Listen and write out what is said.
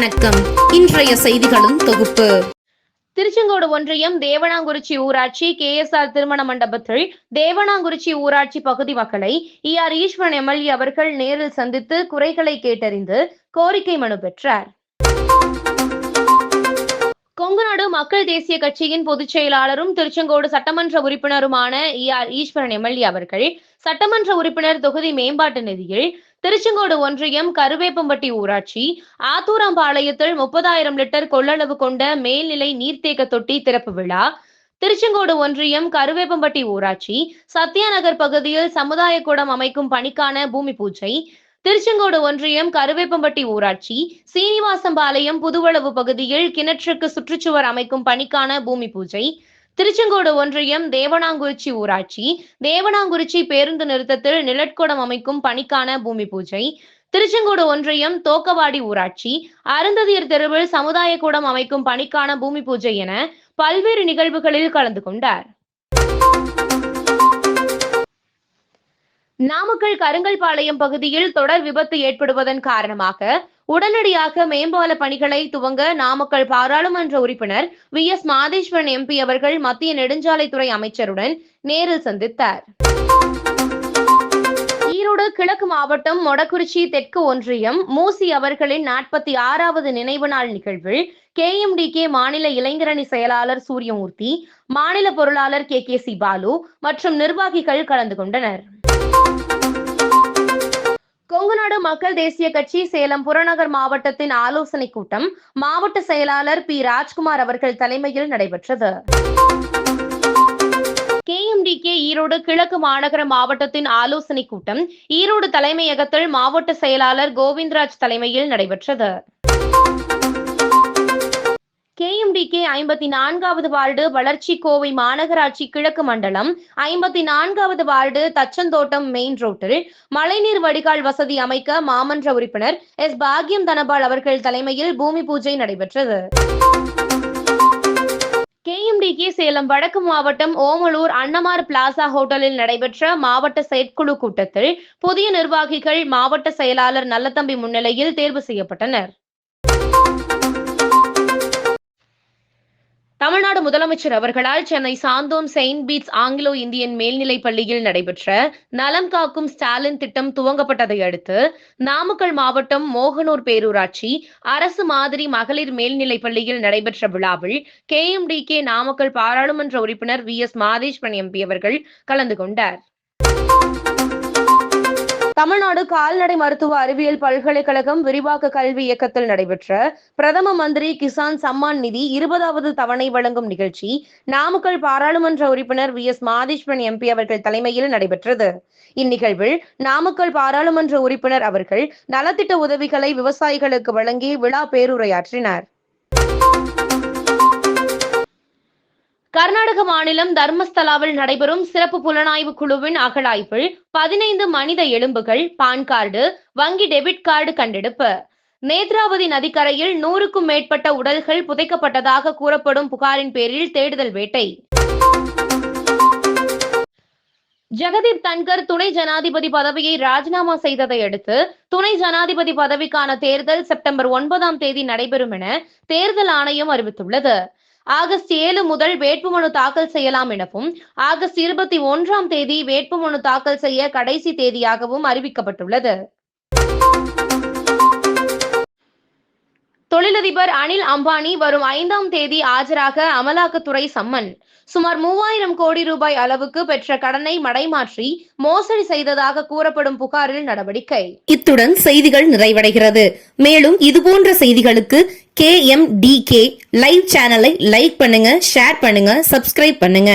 வணக்கம். இன்றைய செய்திகளின் தொகுப்பு. திருச்செங்கோடு ஒன்றியம் தேவனாங்குறிச்சி ஊராட்சி கேஎஸ்ஆர் திருமண மண்டபத்தில் தேவனாங்குறிச்சி ஊராட்சி பகுதி மக்களை இ ஆர் ஈஸ்வரன் எம்எல்ஏ அவர்கள் நேரில் சந்தித்து குறைகளை கேட்டறிந்து கோரிக்கை மனு பெற்றார். கொங்குநாடு மக்கள் தேசிய கட்சியின் பொதுச் செயலாளரும் திருச்செங்கோடு சட்டமன்ற உறுப்பினருமான இ ஆர் ஈஸ்வரன் எம்எல்ஏ அவர்கள் சட்டமன்ற உறுப்பினர் தொகுதி மேம்பாட்டு நிதியில் திருச்செங்கோடு ஒன்றியம் கருவேப்பம்பட்டி ஊராட்சி ஆத்தூரம்பாளையத்தில் முப்பதாயிரம் லிட்டர் கொள்ளளவு கொண்ட மேல்நிலை நீர்த்தேக்க தொட்டி திறப்பு விழா திருச்செங்கோடு ஒன்றியம் கருவேப்பம்பட்டி ஊராட்சி சத்யாநகர் பகுதியில் சமுதாய கூடம் அமைக்கும் பணிக்கான பூமி பூஜை திருச்செங்கோடு ஒன்றியம் கருவேப்பம்பட்டி ஊராட்சி சீனிவாசம்பாளையம் புதுவளவு பகுதியில் கிணற்றுக்கு சுற்றுச்சுவர் அமைக்கும் பணிக்கான பூமி பூஜை. திருச்செங்கோடு ஒன்றியம் தேவனாங்குறிச்சி ஊராட்சி தேவனாங்குறிச்சி பேருந்து நிறுத்தத்தில் நிழற்குடம் அமைக்கும் பணிக்கான பூமி பூஜை. திருச்செங்கோடு ஒன்றியம் தோக்கவாடி ஊராட்சி அருந்ததியர் தெருவில் சமுதாய கூடம் அமைக்கும் பணிக்கான பூமி பூஜை என பல்வேறு நிகழ்வுகளில் கலந்து கொண்டார். நாமக்கல் கருங்கல்பாளையம் பகுதியில் தொடர் விபத்து ஏற்படுவதன் காரணமாக உடனடியாக மேம்பால பணிகளை துவங்க நாமக்கல் பாராளுமன்ற உறுப்பினர் வி. எஸ். மாதேஸ்வரன் எம்பி அவர்கள் மத்திய நெடுஞ்சாலைத்துறை அமைச்சருடன் நேரில் சந்தித்தார். ஈரோடு கிழக்கு மாவட்டம் மொடக்குறிச்சி தெற்கு ஒன்றியம் மூசி அவர்களின் நாற்பத்தி ஆறாவது நினைவு நாள் நிகழ்வில் கேஎம்டிகே மாநில இளைஞரணி செயலாளர் சூரியமூர்த்தி மாநில பொருளாளர் கே. கே. சி. பாலு மற்றும் நிர்வாகிகள் கலந்து கொண்டனர். கொங்குநாடு மக்கள் தேசிய கட்சி சேலம் புறநகர் மாவட்டத்தின் ஆலோசனை கூட்டம் மாவட்ட செயலாளர் பி. ராஜ்குமார் அவர்கள் தலைமையில் நடைபெற்றது. கேஎம்டிகே ஈரோடு கிழக்கு மாநகர மாவட்டத்தின் ஆலோசனை கூட்டம் ஈரோடு தலைமையகத்தில் மாவட்ட செயலாளர் கோவிந்தராஜ் தலைமையில் நடைபெற்றது. டிகே ஐம்பத்தி நான்காவது வார்டு வளர்ச்சி கோவை மாநகராட்சி கிழக்கு மண்டலம். ஐம்பத்தி நான்காவது வார்டு தச்சந்தோட்டம் மெயின் ரோட்டில் மழைநீர் வடிகால் வசதி அமைக்க மாமன்ற உறுப்பினர் எஸ். பாக்யம் தனபால் அவர்கள் தலைமையில் பூமி பூஜை நடைபெற்றது. கேஎம்டிகே சேலம் வடக்கு மாவட்டம் ஓமலூர் அன்னமார் பிளாசா ஹோட்டலில் நடைபெற்ற மாவட்ட செயற்குழு கூட்டத்தில் புதிய நிர்வாகிகள் மாவட்ட செயலாளர் நல்லதம்பி முன்னிலையில் தேர்வு செய்யப்பட்டனர். தமிழ்நாடு முதலமைச்சர் அவர்களால் Chennai Santhome saint Bede's Anglo Indian மேல்நிலைப் பள்ளியில் நடைபெற்ற நலம் காக்கும் ஸ்டாலின் திட்டம் துவங்கப்பட்டதை அடுத்து நாமக்கல் மாவட்டம் மோகனூர் பேரூராட்சி அரசு மாதிரி மகளிர் மேல்நிலைப் பள்ளியில் நடைபெற்ற விழாவில் கே எம்டி கே நாமக்கல் பாராளுமன்ற உறுப்பினர் வி எஸ் மாதேஸ்வரன் எம்பி அவர்கள் கலந்து கொண்டார். தமிழ்நாடு கால்நடை மருத்துவ அறிவியல் பல்கலைக்கழகம் விரிவாக்க கல்வி இயக்கத்தில் நடைபெற்ற பிரதம மந்திரி கிசான் சம்மான் நிதி இருபதாவது தவணை வழங்கும் நிகழ்ச்சி நாமக்கல் பாராளுமன்ற உறுப்பினர் வி எஸ் மாதேஸ்வரன் எம்பி அவர்கள் தலைமையில் நடைபெற்றது. இந்நிகழ்வில் நாமக்கல் பாராளுமன்ற உறுப்பினர் அவர்கள் நலத்திட்ட உதவிகளை விவசாயிகளுக்கு வழங்கி விழா பேருரையாற்றினார். கர்நாடக மாநிலம் தர்மஸ்தலாவில் நடைபெறும் சிறப்பு புலனாய்வு குழுவின் அகழாய்வில் பதினைந்து மனித எலும்புகள் பான் கார்டு வங்கி டெபிட் கார்டு கண்டெடுப்பு. நேத்ராவதி நதிக்கரையில் நூறுக்கும் மேற்பட்ட உடல்கள் புதைக்கப்பட்டதாக கூறப்படும் புகாரின் பேரில் தேடுதல் வேட்டை. ஜெகதீப் தன்கர் துணை ஜனாதிபதி பதவியை ராஜினாமா செய்ததை அடுத்து துணை ஜனாதிபதி பதவிக்கான தேர்தல் செப்டம்பர் ஒன்பதாம் தேதி நடைபெறும் என தேர்தல் ஆணையம் அறிவித்துள்ளது. ஆகஸ்ட் ஏழு முதல் வேட்புமனு தாக்கல் செய்யலாம் எனவும் ஆகஸ்ட் இருபத்தி ஒன்றாம் தேதி வேட்புமனு தாக்கல் செய்ய கடைசி தேதியாகவும் அறிவிக்கப்பட்டுள்ளது. தொழிலதிபர் அனில் அம்பானி வரும் ஐந்தாம் தேதி ஆஜராக அமலாக்கத்துறை சம்மன். சுமார் மூவாயிரம் கோடி ரூபாய் அளவுக்கு பெற்ற கடனை மடைமாற்றி மோசடி செய்ததாக கூறப்படும் புகாரில் நடவடிக்கை. இத்துடன் செய்திகள் நிறைவடைகிறது. மேலும் இதுபோன்ற செய்திகளுக்கு K M D K live சேனலை லைக் பண்ணுங்க ஷேர் பண்ணுங்க சப்ஸ்கிரைப் பண்ணுங்க.